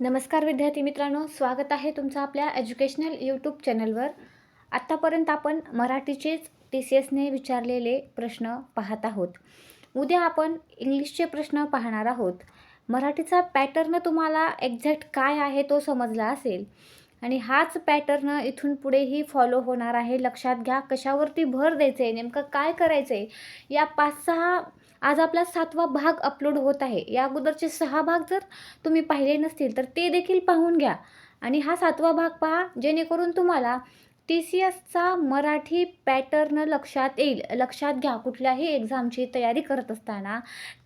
नमस्कार विद्यार्थी मित्रांनो स्वागत आहे तुमचं आपल्या एज्युकेशनल यूट्यूब चॅनलवर आत्तापर्यंत आपण मराठीचेच टी सी एसने विचारलेले प्रश्न पाहत आहोत. उद्या आपण इंग्लिशचे प्रश्न पाहणार आहोत. मराठीचा पॅटर्न तुम्हाला एक्झॅक्ट काय आहे तो समजला असेल. आणि हाच पॅटर्न इथून पुढेही फॉलो होणार आहे. लक्षात घ्या कशावरती भर द्यायचं आहे नेमकं काय करायचं आहे या पाच सहा आज आपला सातवा भाग अपलोड होत आहे. या अगोदरचे सहा भाग जर तुम्ही पाहिले नसतील तर ते देखील पाहून घ्या. आणि हा सातवा भाग पहा जेणेकरून तुम्हाला टी सी एसचा मराठी पॅटर्न लक्षात येईल. लक्षात घ्या कुठल्याही एक्झामची तयारी करत असताना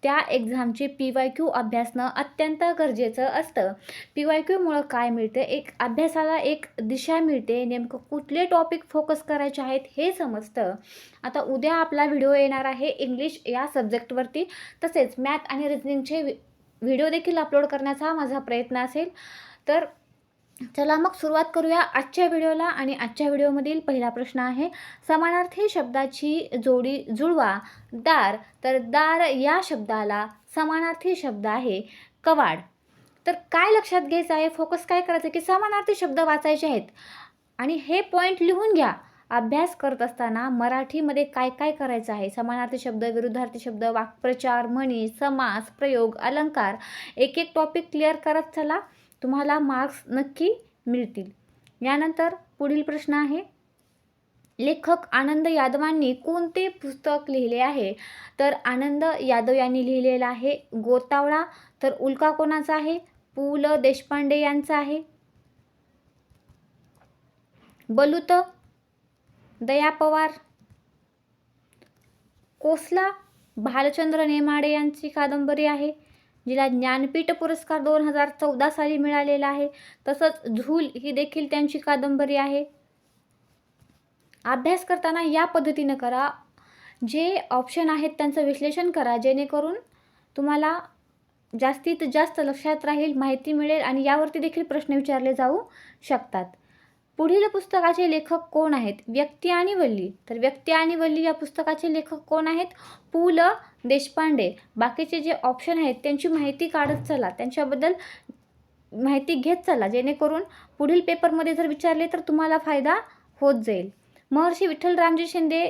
त्या एक्झामची पी वाय क्यू अभ्यासणं अत्यंत गरजेचं असतं. पी वाय क्यूमुळं काय मिळतं? एक अभ्यासाला एक दिशा मिळते. नेमकं कुठले टॉपिक फोकस करायचे आहेत हे समजतं. आता उद्या आपला व्हिडिओ येणार आहे इंग्लिश या सब्जेक्टवरती. तसेच मॅथ आणि रिजनिंगचे व्हिडिओ देखील अपलोड करण्याचा माझा प्रयत्न असेल. तर चला मग सुरुवात करूया आजच्या व्हिडिओला आणि आजच्या व्हिडिओमधील पहिला प्रश्न आहे समानार्थी शब्दाची जोडी जुळवा. दार तर दार या शब्दाला समानार्थी शब्द आहे कवाड. तर काय लक्षात घ्यायचं आहे? फोकस काय करायचं की समानार्थी शब्द वाचायचे आहेत? आणि हे पॉईंट लिहून घ्या. अभ्यास करत असताना मराठीमध्ये काय काय करायचं आहे? समानार्थी शब्द विरुद्धार्थी शब्द वाक्प्रचार म्हणी समास प्रयोग अलंकार. एक एक टॉपिक क्लिअर करत चला. तुम्हाला मार्क्स नक्की मिळतील. यानंतर पुढील प्रश्न आहे. लेखक आनंद यादवांनी कोणते पुस्तक लिहिले आहे? तर आनंद यादव यांनी लिहिलेलं आहे गोतावळा. तर उल्का कोणाचा आहे? पु ल देशपांडे यांचा आहे. बलुत दया पवार. कोसला भालचंद्र नेमाडे यांची कादंबरी आहे. जिला ज्ञानपीठ पुरस्कार दोन हजार चौदा साली मिळालेला आहे. तसंच झूल ही देखील त्यांची कादंबरी आहे. अभ्यास करताना या पद्धतीनं करा. जे ऑप्शन आहेत त्यांचं विश्लेषण करा. जेणेकरून तुम्हाला जास्तीत जास्त लक्षात राहील माहिती मिळेल आणि यावरती देखील प्रश्न विचारले जाऊ शकतात. पुढील पुस्तकाचे लेखक कोण आहेत? व्यक्ती आणि वल्ली. तर व्यक्ती आणि वल्ली या पुस्तकाचे लेखक कोण आहेत? पु. ल. देशपांडे. बाकीचे जे ऑप्शन आहेत त्यांची माहिती काढत चला. त्यांच्याबद्दल माहिती घेत चला. जेणेकरून पुढील पेपरमध्ये जर विचारले तर तुम्हाला फायदा होत जाईल. महर्षी विठ्ठल रामजी शिंदे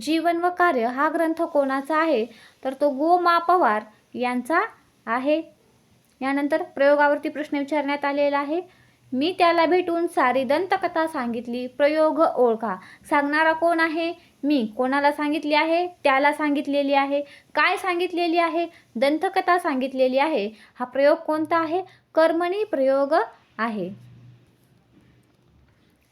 जीवन व कार्य हा ग्रंथ कोणाचा आहे? तर तो गो मा पवार यांचा आहे. यानंतर प्रयोगावरती प्रश्न विचारण्यात आलेला आहे. मी त्याला भेटून सारी दंतकथा सांगितली. प्रयोग ओळखा. सांगणारा कोण आहे? मी. कोणाला सांगितली आहे? त्याला सांगितलेली आहे. काय सांगितलेली आहे? दंतकथा सांगितलेली आहे. हा प्रयोग कोणता आहे? कर्मणी प्रयोग आहे.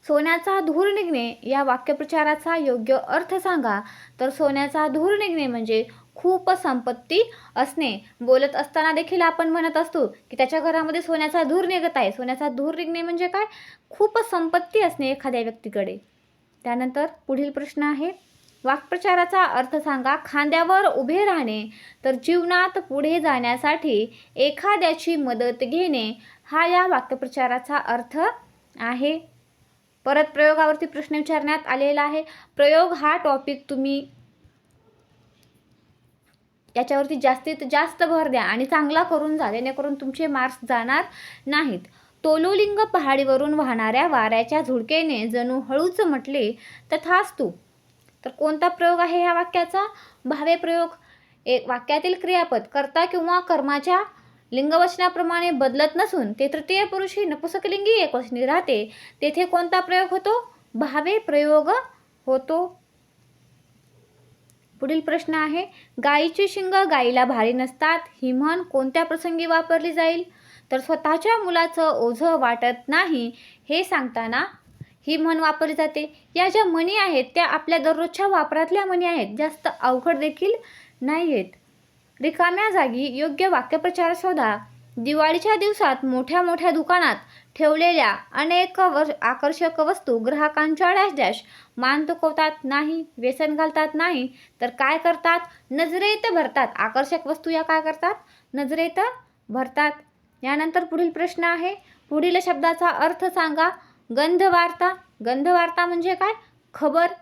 सोन्याचा धूर निघणे. या वाक्यप्रचाराचा योग्य अर्थ सांगा. तर सोन्याचा धूर निघणे म्हणजे खूप संपत्ती असणे. बोलत असताना देखील आपण म्हणत असतो की त्याच्या घरामध्ये सोन्याचा धूर निघत आहे. सोन्याचा धूर निघणे म्हणजे काय? खूप संपत्ती असणे एखाद्या व्यक्तीकडे. त्यानंतर पुढील प्रश्न आहे. वाक्प्रचाराचा अर्थ सांगा खांद्यावर उभे राहणे तर जीवनात पुढे जाण्यासाठी एखाद्याची मदत घेणे हा या वाक्यप्रचाराचा अर्थ आहे. परत प्रयोगावरती प्रश्न विचारण्यात आलेला आहे. प्रयोग हा टॉपिक तुम्ही याच्यावरती जास्तीत जास्त भर द्या आणि चांगला करून जा जेणेकरून तुमचे मार्क्स जाणार नाहीत. तोलोलिंग पहाडीवरून वाहणाऱ्या वाऱ्याच्या झुडकेने जणू हळूच म्हटले तथास्तू तर कोणता प्रयोग आहे ह्या वाक्याचा? भावे प्रयोग. एक वाक्यातील क्रियापद कर्ता किंवा कर्माच्या लिंगवचनाप्रमाणे बदलत नसून ते तृतीय पुरुषी नपुसकलिंगी एकवचनी राहते. तेथे कोणता प्रयोग होतो? भावे प्रयोग होतो. पुढील प्रश्न आहे गायीची शिंग गायीला भारी नसतात ही म्हण कोणत्या प्रसंगी वापरली जाईल? तर स्वतःच्या मुलाचं ओझं वाटत नाही हे सांगताना ही म्हण वापरली जाते. या ज्या म्हणी आहेत त्या आपल्या दररोजच्या वापरातल्या म्हणी आहेत जास्त अवघड देखील नाही आहेत रिकाम्या जागी योग्य वाक्यप्रचार शोधा. दिवाळीच्या दिवसात मोठ्या मोठ्या दुकानात ठेवलेल्या अनेक व आकर्षक वस्तू ग्राहकांच्या डॅश डॅश मान तुकवतात नाही व्यसन घालतात नाही तर काय करतात? नजरेत भरतात. आकर्षक वस्तू या काय करतात? नजरेत भरतात. यानंतर पुढील प्रश्न आहे. पुढील शब्दाचा अर्थ सांगा. गंधवार्ता. गंधवार्ता म्हणजे काय? खबर.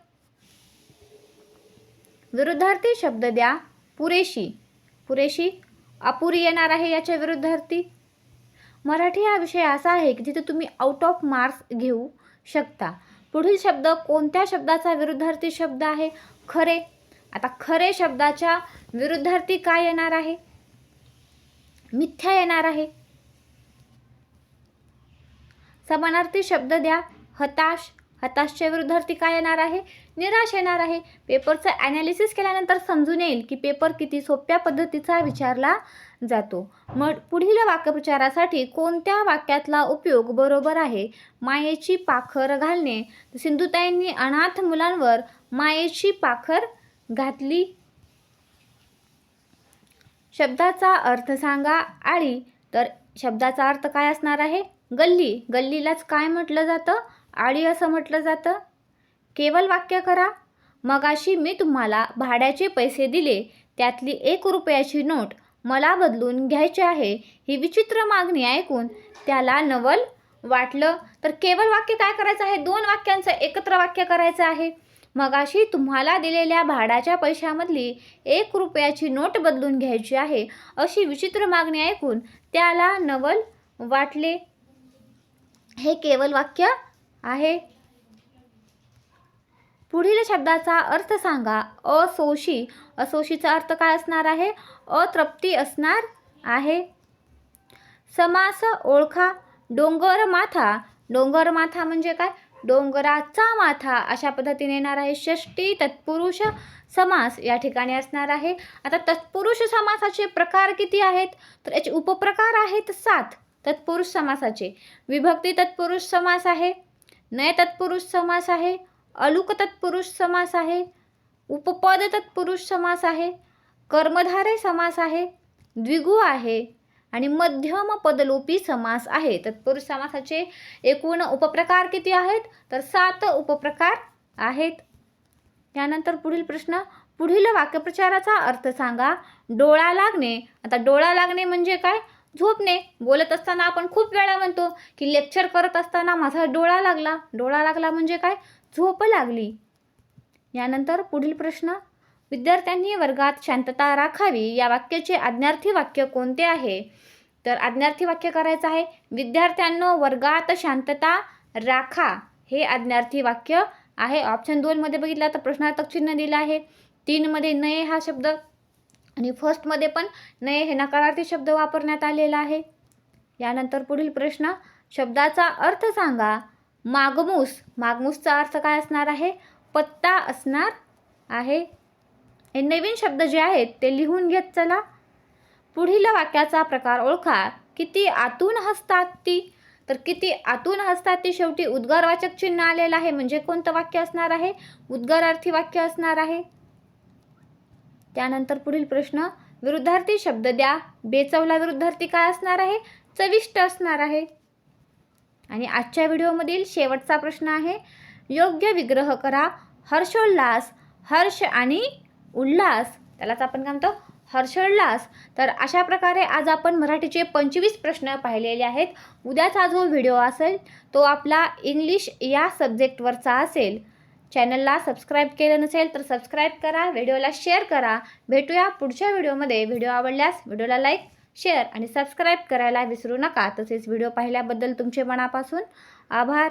विरुद्धार्थी शब्द द्या. पुरेशी. पुरेशी अपुरी येणार आहे याच्या विरुद्धार्थी? मराठी हा विषय असा आहे की जिथे तुम्ही आउट ऑफ मार्क्स घेऊ शकता. पुढील शब्द कोणत्या शब्दाचा विरुद्धार्थी शब्द आहे? खरे. आता खरे शब्दाच्या विरुद्धार्थी काय येणार आहे? मिथ्या येणार आहे. समानार्थी शब्द द्या. हताश हताशच्या विरुद्धार्थी काय येणार आहे? निराश येणार आहे. पेपरचं ॲनालिसिस केल्यानंतर समजून येईल की पेपर किती सोप्या पद्धतीचा विचारला जातो. मग पुढील वाक्यप्रचारासाठी कोणत्या वाक्यातला उपयोग बरोबर आहे? मायेची पाखर घालणे. सिंधुताईंनी अनाथ मुलांवर मायेची पाखर घातली. शब्दाचा अर्थ सांगा आळी. तर शब्दाचा अर्थ काय असणार आहे? गल्ली. गल्लीलाच काय म्हटलं जातं? आळी असं म्हटलं जातं? केवळ वाक्य करा. मगाशी मी तुम्हाला भाड्याचे पैसे दिले त्यातली एक रुपयाची नोट मला बदलून घ्यायची आहे ही विचित्र मागणी ऐकून त्याला नवल वाटलं. तर केवळ वाक्य काय करायचं आहे? दोन वाक्यांचं एकत्र वाक्य करायचं आहे. मगाशी तुम्हाला दिलेल्या भाड्याच्या पैशामधली एक रुपयाची नोट बदलून घ्यायची आहे अशी विचित्र मागणी ऐकून त्याला नवल वाटले. हे केवळ वाक्य आहे. पुढील शब्दाचा अर्थ सांगा. असोशी. असोशीचा अर्थ काय असणार आहे? अतृप्ती असणार आहे. समास ओळखा डोंगर माथा. डोंगर माथा म्हणजे काय? डोंगराचा माथा. अशा पद्धतीने येणार आहे षष्टी तत्पुरुष समास. या ठिकाणी असणार आहे. आता तत्पुरुष समासाचे प्रकार किती आहेत? तर याचे उपप्रकार आहेत सात. तत्पुरुष समासाचे. विभक्ती तत्पुरुष समास आहे. नय तत्पुरुष समास आहे अलुक तत्पुरुष समास आहे उपपद तत्पुरुष समास आहे कर्मधारे समास आहे द्विगु आहे आणि मध्यम पदलोपी समास आहे. तत्पुरुष समासाचे एकूण उपप्रकार किती आहेत? तर सात उपप्रकार आहेत. त्यानंतर पुढील प्रश्न पुढील वाक्यप्रचाराचा अर्थ सांगा. डोळा लागणे. आता डोळा लागणे म्हणजे काय? झोपणे. बोलत असताना आपण खूप वेळा म्हणतो की लेक्चर करत असताना माझा डोळा लागला. डोळा लागला म्हणजे काय? झोप लागली. यानंतर पुढील प्रश्न. विद्यार्थ्यांनी वर्गात शांतता राखावी. या वाक्याचे आज्ञार्थी वाक्य कोणते आहे? तर आज्ञार्थी वाक्य करायचं आहे. विद्यार्थ्यांनो वर्गात शांतता राखा. हे आज्ञार्थी वाक्य आहे. ऑप्शन दोनमध्ये बघितला तर प्रश्नार्थक चिन्ह दिलं आहे. तीनमध्ये नये हा शब्द. आणि फर्स्टमध्ये पण नये हे नकारार्थी शब्द वापरण्यात आलेला आहे. यानंतर पुढील प्रश्न शब्दाचा अर्थ सांगा. मागमूस मागमूसचा अर्थ काय असणार आहे? पत्ता असणार आहे. हे नवीन शब्द जे आहेत ते लिहून घेत चला. पुढील वाक्याचा प्रकार ओळखा. किती आतून हसतात ती? तर किती आतून हसतात ती शेवटी उद्गारवाचक चिन्ह आलेलं आहे. म्हणजे कोणतं वाक्य असणार आहे? उद्गारार्थी वाक्य असणार आहे. त्यानंतर पुढील प्रश्न विरुद्धार्थी शब्द द्या. बेचवला विरुद्धार्थी काय असणार आहे? चविष्ट असणार आहे. आणि आजच्या व्हिडिओमधील शेवटचा प्रश्न आहे योग्य विग्रह करा. हर्षोल्लास हर्ष आणि उल्हास त्यालाच आपण काय म्हणतो? हर्षोल्लास. तर अशा प्रकारे आज आपण मराठीचे पंचवीस प्रश्न पाहिलेले आहेत. उद्याचा जो व्हिडिओ असेल तो आपला इंग्लिश या सब्जेक्टवरचा असेल. चॅनलला सबस्क्राईब केलं नसेल तर सबस्क्राईब करा व्हिडिओला शेअर करा. भेटूया पुढच्या व्हिडिओमध्ये. व्हिडिओ आवडल्यास व्हिडिओला लाईक शेअर आणि सबस्क्राईब करायला विसरू नका. तसेच व्हिडिओ पाहिल्याबद्दल तुमचे मनापासून आभार.